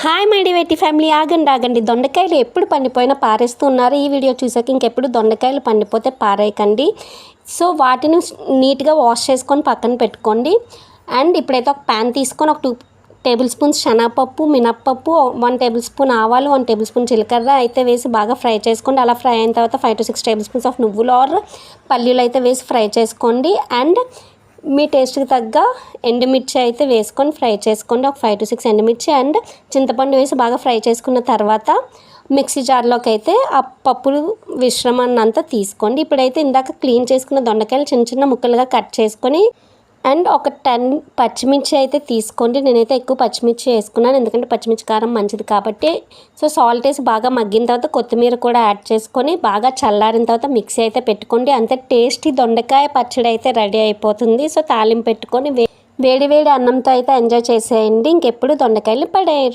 Hi my డివైటీ family ఆగండి ఆగండి. దొండకాయలు ఎప్పుడు పండిపోయినా పారేస్తున్నారు ఈ వీడియో చూసాక ఇంకెప్పుడు దొండకాయలు పండిపోతే పారేయకండి. సో వాటిని నీట్గా వాష్ చేసుకొని పక్కన పెట్టుకోండి. అండ్ ఇప్పుడైతే ఒక ప్యాన్ తీసుకొని ఒక టూ టేబుల్ స్పూన్స్ శనగపప్పు మినప్పప్పు వన్ టేబుల్ స్పూన్ ఆవాలు వన్ టేబుల్ స్పూన్ జీలకర్ర అయితే వేసి బాగా ఫ్రై చేసుకోండి. అలా ఫ్రై అయిన తర్వాత five to six tablespoons of నువ్వులు ఆర్ పల్లీలు అయితే వేసి ఫ్రై చేసుకోండి. అండ్ మీ టేస్ట్కి తగ్గ ఎండుమిర్చి అయితే వేసుకొని ఫ్రై చేసుకోండి. ఒక ఫైవ్ టు సిక్స్ ఎండుమిర్చి అండ్ చింతపండు వేసి బాగా ఫ్రై చేసుకున్న తర్వాత మిక్సీ జార్లోకి అయితే ఆ పప్పులు మిశ్రమాన్ని అంతా తీసుకోండి. ఇప్పుడైతే ఇందాక క్లీన్ చేసుకున్న దొండకాయలు చిన్న చిన్న ముక్కలుగా కట్ చేసుకొని అండ్ ఒక టెన్ పచ్చిమిర్చి అయితే తీసుకోండి. నేనైతే ఎక్కువ పచ్చిమిర్చి వేసుకున్నాను. ఎందుకంటే పచ్చిమిర్చి కారం మంచిది కాబట్టి. సో సాల్ట్ వేసి బాగా మగ్గిన తర్వాత కొత్తిమీర కూడా యాడ్ చేసుకొని బాగా చల్లారిన తర్వాత మిక్సీ అయితే పెట్టుకోండి. అంతే టేస్టీ దొండకాయ పచ్చడి అయితే రెడీ అయిపోతుంది. సో తాలింపు పెట్టుకొని వే వేడి వేడి అన్నంతో అయితే ఎంజాయ్ చేసేయండి. ఇంకెప్పుడు దొండకాయలు పడేయరు.